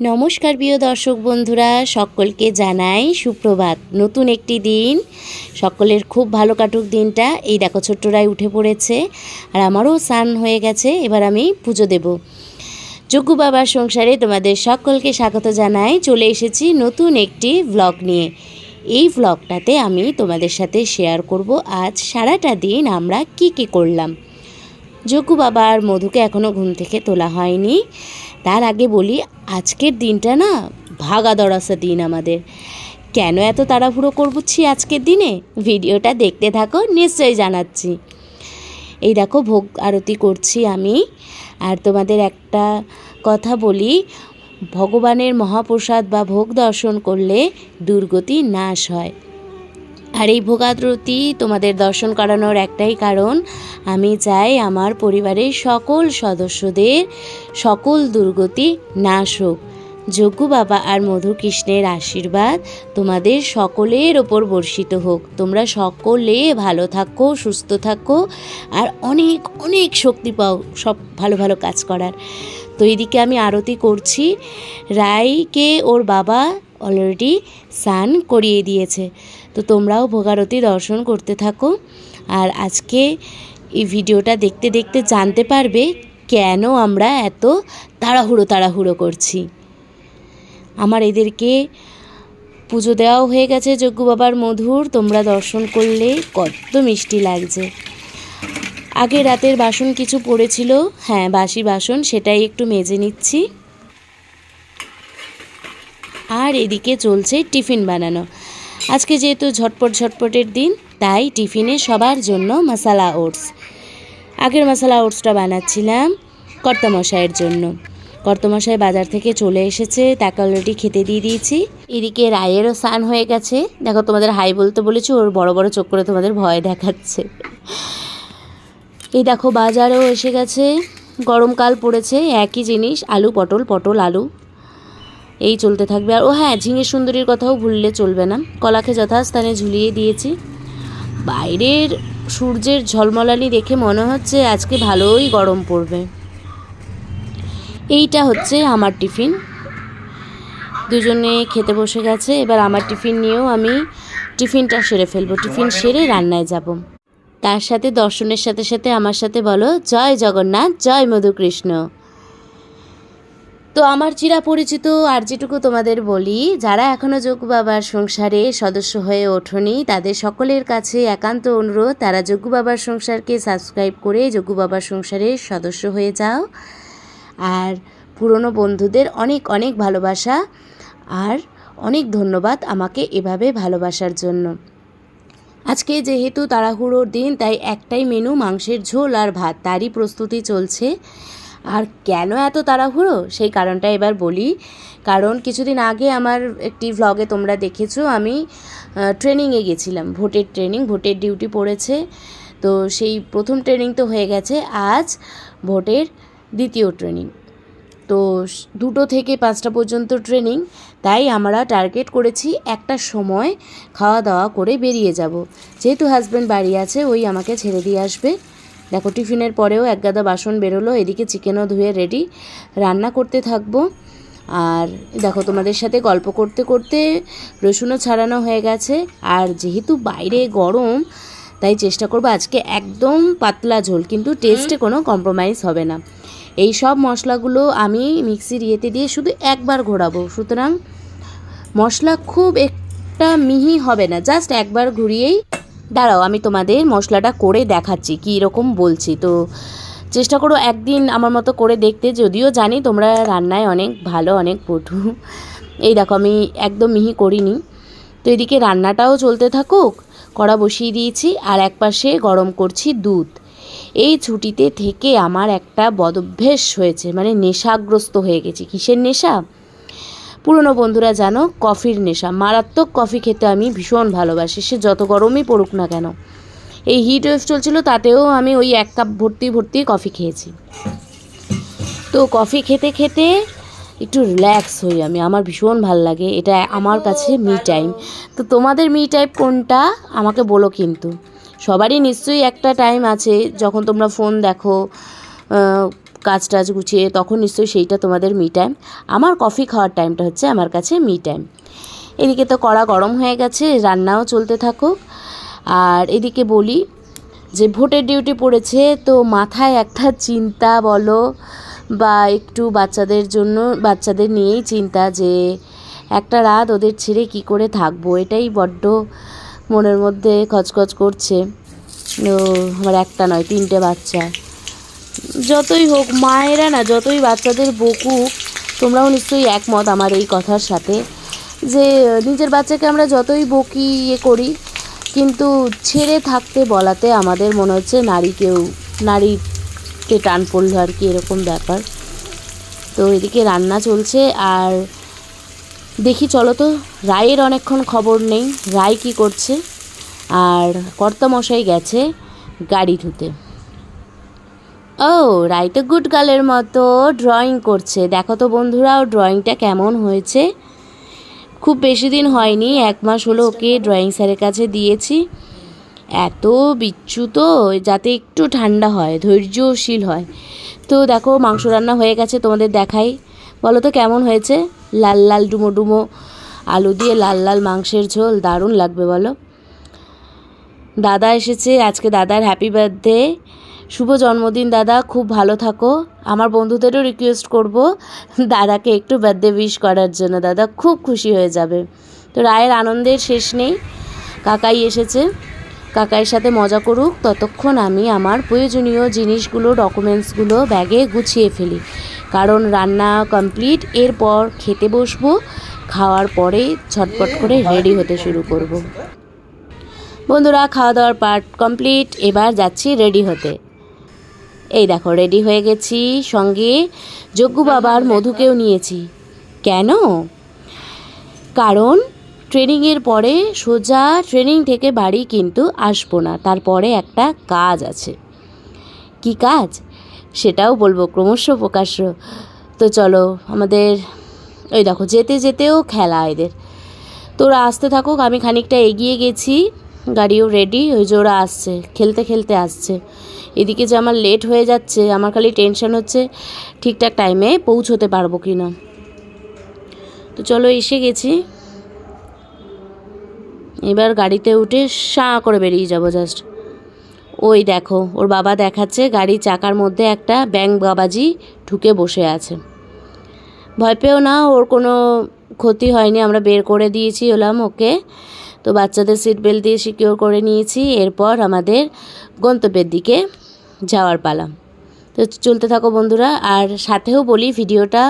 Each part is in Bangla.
নমস্কার প্রিয় দর্শক বন্ধুরা, সকলকে জানাই সুপ্রভাত। নতুন একটি দিন, সকলের খুব ভালো কাটুক দিনটা। এই দেখো ছোট্টরাই উঠে পড়েছে আর আমারও স্নান হয়ে গেছে, এবার আমি পুজো দেব। যোগ্য বাবার সংসারে তোমাদের সকলকে স্বাগত জানাই। চলে এসেছি নতুন একটি ব্লগ নিয়ে। এই ভ্লগটাতে আমি তোমাদের সাথে শেয়ার করব, আজ সারাটা দিন আমরা কি কি করলাম। যোগ্য বাবার মধুকে এখনও ঘুম থেকে তোলা হয়নি। তার আগে বলি, আজকের দিনটা না ভাগা দড়াসা দিন আমাদের। কেন এত তাড়াহুড়ো করছি আজকের দিনে? ভিডিওটা দেখতে থাকো, নিশ্চয়ই জানাচ্ছি। এই দেখো, ভোগ আরতি করছি আমি। আর তোমাদের একটা কথা বলি, ভগবানের মহাপ্রসাদ বা ভোগ দর্শন করলে দুর্গতি নাশ হয়। আর এই ভোগাদ্রতি তোমাদের দর্শন করানোর একটাই কারণ, আমি চাই আমার পরিবারের সকল সদস্যদের সকল দুর্গতি নাশ হোক। যজ্ঞ বাবা আর মধু কৃষ্ণের আশীর্বাদ তোমাদের সকলের ওপর বর্ষিত হোক। তোমরা সকলে ভালো থাকো, সুস্থ থাকো আর অনেক অনেক শক্তি পাও সব ভালো ভালো কাজ করার। তো এদিকে আমি আরতি করছি। রায়কে ওর বাবা অলরেডি স্নান করিয়ে দিয়েছে। তো তোমরাও ভোগারতি দর্শন করতে থাকো। আর আজকে এই ভিডিওটা দেখতে দেখতে জানতে পারবে কেন আমরা এত তাড়াহুড়ো তাড়াহুড়ো করছি। আমার এদেরকে পুজো দেওয়াও হয়ে গেছে যজ্ঞ বাবার মধুর, তোমরা দর্শন করলে কত মিষ্টি লাগছে। আগে রাতের বাসন কিছু পড়েছিল হ্যাঁ বাসি বাসন, সেটাই একটু মেজে নিচ্ছি। আর এদিকে চলছে টিফিন বানানো। আজকে যেহেতু ঝটপট ঝটপটের দিন, তাই টিফিনে সবার জন্য মশালা ওটস। আগের মশালা ওটসটা বানাচ্ছিলাম কর্তামশাইয়ের জন্য। কর্তমশাই বাজার থেকে চলে এসেছে তাকে অলরেডি খেতে দিয়ে দিয়েছি। এদিকে রায়েরও স্নান হয়ে গেছে। দেখো, তোমাদের হাই বলতে বলেছি, ওর বড় বড় চোখ করে তোমাদের ভয় দেখাচ্ছে। এই দেখো, বাজারেও এসে গেছে। গরমকাল পড়েছে, একই জিনিস, আলু পটল পটল, আলু। এই চলতে থাকবে। আর ও হ্যাঁ ঝিঙে সুন্দরীর কথাও ভুললে চলবে না। কলাকে যথাস্থানে ঝুলিয়ে দিয়েছি। বাইরের সূর্যের ঝলমলানি দেখে মনে হচ্ছে আজকে ভালোই গরম পড়বে। এইটা হচ্ছে আমার টিফিন। দুজনে খেতে বসে গেছে। এবার আমার টিফিন নিয়েও আমি টিফিনটা সেরে ফেলব। টিফিন সেরে রান্নায় যাব। তার সাথে দর্শনের সাথে সাথে আমার সাথে বলো, জয় জগন্নাথ, জয় মধুকৃষ্ণ। তো আমার চিরা পরিচিত আর যেটুকু তোমাদের বলি, যারা এখনও যোগ বাবার সংসারে সদস্য হয়ে ওঠনি, তাদের সকলের কাছে একান্ত অনুরোধ, তারা যোগ্য বাবার সংসারকে সাবস্ক্রাইব করে যোগ্য বাবার সংসারের সদস্য হয়ে যাও। আর পুরনো বন্ধুদের অনেক অনেক ভালোবাসা আর অনেক ধন্যবাদ আমাকে এভাবে ভালোবাসার জন্য। আজকে যেহেতু তাড়াহুড়োর দিন, তাই একটাই মেনু মাংসের ঝোল আর ভাত, তারই প্রস্তুতি চলছে। আর কেন এত তাড়াহুড়ো? সেই কারণটা এবার বলি। কারণ কিছুদিন আগে আমার একটি ভ্লগে তোমরা দেখেছ, আমি ট্রেনিংয়ে গেছিলাম। ভোটের ট্রেনিং ভোটের ডিউটি পড়েছে। তো সেই প্রথম ট্রেনিং তো হয়ে গেছে। আজ ভোটের দ্বিতীয় ট্রেনিং তো দুটো থেকে পাঁচটা পর্যন্ত ট্রেনিং তাই আমরা টার্গেট করেছি একটা সময় খাওয়া দাওয়া করে বেরিয়ে যাব। যেহেতু হাজব্যান্ড বাড়ি আছে, ওই আমাকে ছেড়ে দিয়ে আসবে। দেখো টিফিনের পরেও এক গাদা বাসন বেরোলো এদিকে চিকেনও ধুয়ে রেডি রান্না করতে থাকব। আর দেখো তোমাদের সাথে গল্প করতে করতে রসুনও ছাড়ানো হয়ে গেছে। আর যেহেতু বাইরে গরম তাই চেষ্টা করব আজকে একদম পাতলা ঝোল কিন্তু টেস্টে কোনো কম্প্রোমাইজ হবে না। এই সব মশলাগুলো আমি মিক্সির ইয়েতে দিয়ে শুধু একবার ঘোরাবো। সুতরাং মশলা খুব একটা মিহি হবে না জাস্ট একবার ঘুরিয়েই দাঁড়াও, আমি তোমাদের মশলাটা করে দেখাচ্ছি, কী রকম বলছি। তো চেষ্টা করো একদিন আমার মতো করে দেখতে, যদিও জানি তোমরা রান্নায় অনেক ভালো, অনেক পটু এই দেখো, আমি একদম মিহি করিনি। তো এদিকে রান্নাটাও চলতে থাকুক, কড়া বসিয়ে দিয়েছি, আর এক পাশে গরম করছি দুধ। এই ছুটিতে থেকে আমার একটা বদভ্যেস হয়েছে মানে নেশাগ্রস্ত হয়ে গেছি। কিসের নেশা? পুরনো বন্ধুরা জানো কফির নেশা। মারাত্মক কফি খেতে আমি ভীষণ ভালোবাসি। সে যত গরমই পড়ুক না কেন। এই হিট ওয়েভ চলছিল, তাতেও আমি ওই এক কাপ ভর্তি ভর্তি কফি খেয়েছি। তো কফি খেতে খেতে একটু রিল্যাক্স হই আমি। আমার ভীষণ ভালো লাগে। এটা আমার কাছে মি টাইম তো তোমাদের মি টাইম কোনটা? আমাকে বলো কিন্তু। সবারই নিশ্চয়ই একটা টাইম আছে। যখন তোমরা ফোন দেখো কাজ টাজ গুছিয়ে তখন নিশ্চয়ই সেইটা তোমাদের মি টাইম আমার কফি খাওয়ার টাইমটা হচ্ছে আমার কাছে মি টাইম এদিকে তো কড়া গরম হয়ে গেছে, রান্নাও চলতে থাকুক। আর এদিকে বলি যে ভোটের ডিউটি পড়েছে, তো মাথায় একটা চিন্তা বলো বা একটু বাচ্চাদের জন্য, বাচ্চাদের নিয়েই চিন্তা যে একটা রাত ওদের ছেড়ে কি করে থাকব? এটাই বড্ড মনের মধ্যে খচখচ করছে। ও আমার একটা নয়, তিনটে বাচ্চা। যতই হোক, মায়েরা না, যতই বাচ্চাদের বকুক, তোমরাও নিশ্চয়ই একমত আমার এই কথার সাথে, যে, নিজের বাচ্চাকে আমরা যতই বকি ইয়ে করি, কিন্তু ছেড়ে থাকতে বলাতে আমাদের মনে হচ্ছে নারীকেও, নারীকে টান পড়ল আর কি, এরকম ব্যাপার। তো এদিকে রান্না চলছে, আর দেখি চলো তো, রায়ের অনেকক্ষণ খবর নেই, রায় কি করছে, আর কর্তামশাই গেছে গাড়ি ধুতে। ও রাই তো গুড গার্লের মতো ড্রয়িং করছে। দেখো তো বন্ধুরা, ওর ড্রয়িংটা কেমন হয়েছে? খুব বেশি দিন হয়নি, এক মাস হলো ওকে ড্রয়িং স্যারের কাছে দিয়েছি। এত বিচ্ছু তো, যাতে একটু ঠান্ডা হয়, ধৈর্যশীল হয়। তো দেখো, মাংস রান্না হয়ে গেছে, তোমাদের দেখাই। বলো তো, কেমন হয়েছে? লাল লাল ডুমো ডুমো, আলু দিয়ে লাল লাল মাংসের ঝোল, দারুণ লাগবে বলো। দাদা এসেছে, আজকে দাদার হ্যাপি বার্থডে শুভ জন্মদিন, দাদা। খুব ভালো থাকো। আমার বন্ধুদেরও রিকোয়েস্ট করব দাদাকে একটু বার্থডে উইশ করার জন্য। দাদা খুব খুশি হয়ে যাবে। তো রায়ের আনন্দের শেষ নেই। কাকাই এসেছে। কাকাইয়ের সাথে মজা করুক। ততক্ষণ আমি আমার প্রয়োজনীয় জিনিসগুলো ডকুমেন্টসগুলো ব্যাগে গুছিয়ে ফেলি। কারণ রান্না কমপ্লিট এরপর খেতে বসবো। খাওয়ার পরে ঝটপট করে রেডি হতে শুরু করব। বন্ধুরা খাওয়া দাওয়ার পার্ট কমপ্লিট এবার যাচ্ছি রেডি হতে। এই দেখো রেডি হয়ে গেছি। সঙ্গে যজ্ঞ বাবার মধুকেও নিয়েছি। কেন? কারণ ট্রেনিংয়ের পরে সোজা ট্রেনিং থেকে বাড়ি কিন্তু আসব না। তারপরে একটা কাজ আছে। কি কাজ? সেটাও বলব, ক্রমশ প্রকাশ্য। তো চলো, আমাদের ওই দেখো, যেতে যেতেও খেলা এদের। তোরা আসতে থাকুক, আমি খানিকটা এগিয়ে গেছি। গাড়িও রেডি ওই যে ওরা আসছে, খেলতে খেলতে আসছে। এদিকে যে আমার লেট হয়ে যাচ্ছে, আমার খালি টেনশন হচ্ছে ঠিকঠাক টাইমে পৌঁছতে পারব কি না তো চলো এসে গেছি। এবার গাড়িতে উঠে সাঁ করে বেরিয়ে যাব জাস্ট ওই দেখো, ওর বাবা দেখাচ্ছে গাড়ির চাকার মধ্যে একটা ব্যাংক বাবাজি ঢুকে বসে আছে। ভয় পেও না, ওর কোনো ক্ষতি হয়নি, আমরা বের করে দিয়েছি ওলাম ওকে। তো বাচ্চাদের সিট বেল্ট দিয়ে সিকিওর করে নিয়েছি। এরপর আমাদের গন্তব্যের দিকে যাওয়ার পালা। তো চলতে থাকো বন্ধুরা, আর সাথেও বলি ভিডিওটা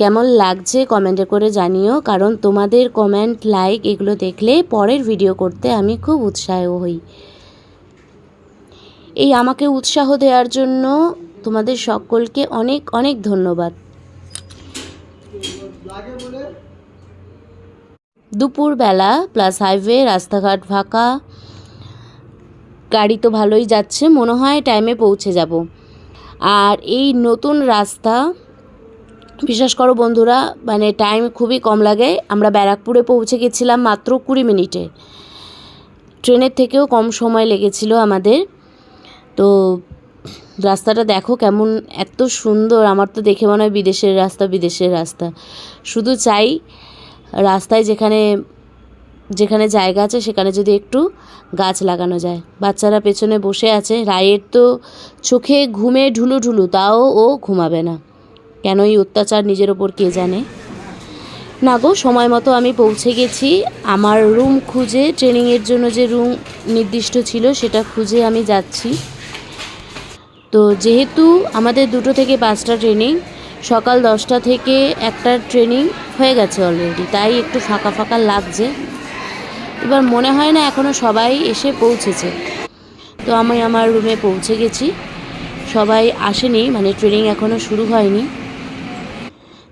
কেমন লাগছে কমেন্টে করে জানিও, কারণ তোমাদের কমেন্ট লাইক এগুলো দেখলে পরের ভিডিও করতে আমি খুব উৎসাহ হই। এই আমাকে উৎসাহ দেওয়ার জন্য তোমাদের সকলকে অনেক অনেক ধন্যবাদ। দুপুরবেলা প্লাস হাইওয়ে রাস্তাঘাট ফাঁকা। গাড়ি তো ভালোই যাচ্ছে, মনে হয় টাইমে পৌঁছে যাব। আর এই নতুন রাস্তা, বিশ্বাস করো বন্ধুরা মানে টাইম খুবই কম লাগে। আমরা ব্যারাকপুরে পৌঁছে গেছিলাম মাত্র কুড়ি মিনিটে। ট্রেনের থেকেও কম সময় লেগেছিল আমাদের। তো রাস্তাটা দেখো কেমন, এত সুন্দর। আমার তো দেখে মনে হয় বিদেশের রাস্তা বিদেশের রাস্তা। শুধু চাই রাস্তায় যেখানে যেখানে জায়গা আছে, সেখানে যদি একটু গাছ লাগানো যায়। বাচ্চারা পেছনে বসে আছে। রায়ের তো চোখে ঘুমে ঢুলু ঢুলু, তাও ও ঘুমাবে না। কেন এই অত্যাচার নিজের ওপর কে জানে? না গো, সময় মতো আমি পৌঁছে গেছি। আমার রুম খুঁজে ট্রেনিংয়ের জন্য যে রুম নির্দিষ্ট ছিল, সেটা খুঁজে আমি যাচ্ছি। তো যেহেতু আমাদের দুটো থেকে পাঁচটা ট্রেনিং সকাল দশটা থেকে একটা ট্রেনিং হয়ে গেছে অলরেডি তাই একটু ফাঁকা ফাঁকা লাগছে। এবার মনে হয় না এখনও সবাই এসে পৌঁছেছে। তো আমি আমার রুমে পৌঁছে গেছি। সবাই আসেনি মানে ট্রেনিং এখনও শুরু হয়নি।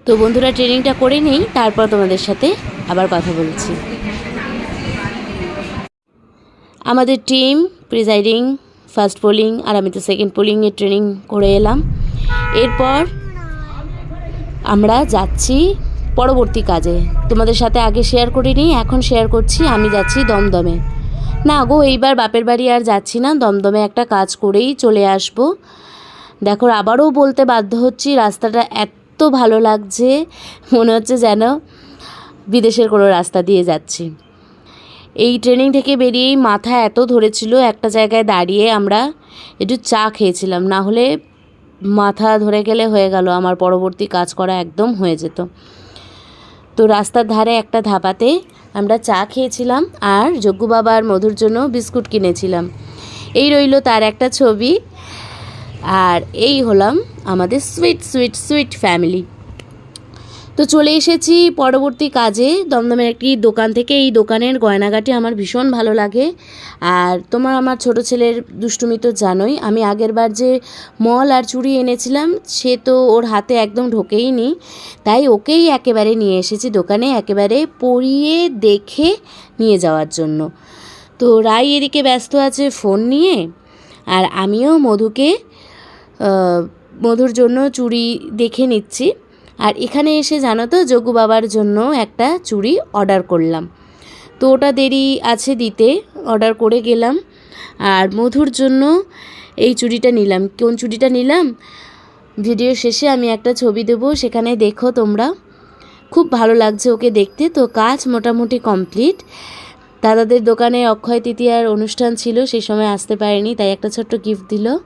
তো বন্ধুরা ট্রেনিংটা করে নিই, তারপর তোমাদের সাথে আবার কথা বলছি। আমাদের টিম প্রিজাইডিং ফার্স্ট পোলিং আর আমি তো সেকেন্ড পোলিংয়ের ট্রেনিং করে এলাম। এরপর আমরা যাচ্ছি পরবর্তী কাজে। তোমাদের সাথে আগে শেয়ার করিনি, এখন শেয়ার করছি, আমি যাচ্ছি দমদমে। না গো, এইবার বাপের বাড়ি আর যাচ্ছি না, দমদমে একটা কাজ করেই চলে আসব। দেখো, আবারও বলতে বাধ্য হচ্ছি, রাস্তাটা এত ভালো লাগছে, মনে হচ্ছে যেন বিদেশের কোনো রাস্তা দিয়ে যাচ্ছি। এই ট্রেনিং থেকে বেরিয়েই মাথা এত ধরেছিল, একটা জায়গায় দাঁড়িয়ে আমরা একটু চা খেয়েছিলাম, না হলে মাথা ধরে গেলে হয়ে গেল, আমার পরবর্তী কাজ করা একদম হয়ে যেত। তো রাস্তার ধারে একটা ধাপাতে আমরা চা খেয়েছিলাম আর যজ্ঞ বাবার মধুর জন্য বিস্কুট কিনেছিলাম। এই রইল তার একটা ছবি। আর এই হলাম আমাদের সুইট সুইট সুইট ফ্যামিলি তো চলে এসেছি পরবর্তী কাজে। দমদমের একটি দোকান থেকে এই দোকানের গয়নাগাটি আমার ভীষণ ভালো লাগে। আর তোমার আমার ছোট ছেলের দুষ্টুমি তো জানোই, আমি আগের বার যে মল আর চুড়ি এনেছিলাম, সে তো ওর হাতে একদম ঢোকেই নি। তাই ওকেই একেবারে নিয়ে এসেছি দোকানে, একেবারে পরিয়ে দেখে নিয়ে যাওয়ার জন্য। তো রাই এদিকে ব্যস্ত আছে ফোন নিয়ে, আর আমিও মধুকে মধুর জন্য চুড়ি দেখে নিচ্ছি। আর এখানে এসে জানো তো, যোগু বাবার জন্য একটা চুড়ি অর্ডার করলাম। তো ওটা দেরি আছে দিতে, অর্ডার করে গেলাম। আর মধুর জন্য এই চুড়িটা নিলাম। কোন চুড়িটা নিলাম? ভিডিও শেষে আমি একটা ছবি দেবো, সেখানে দেখো তোমরা। খুব ভালো লাগছে ওকে দেখতে। তো কাজ মোটামুটি কমপ্লিট। দাদাদের দোকানে অক্ষয় তৃতীয়ার অনুষ্ঠান ছিল, সেই সময় আসতে পারেনি, তাই একটা ছোট্ট গিফট দিল।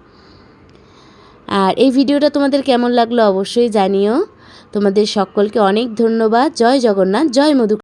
আর এই ভিডিওটা তোমাদের কেমন লাগল অবশ্যই জানিও। তোমাদের সকলকে অনেক ধন্যবাদ। জয় জগন্নাথ জয় মধু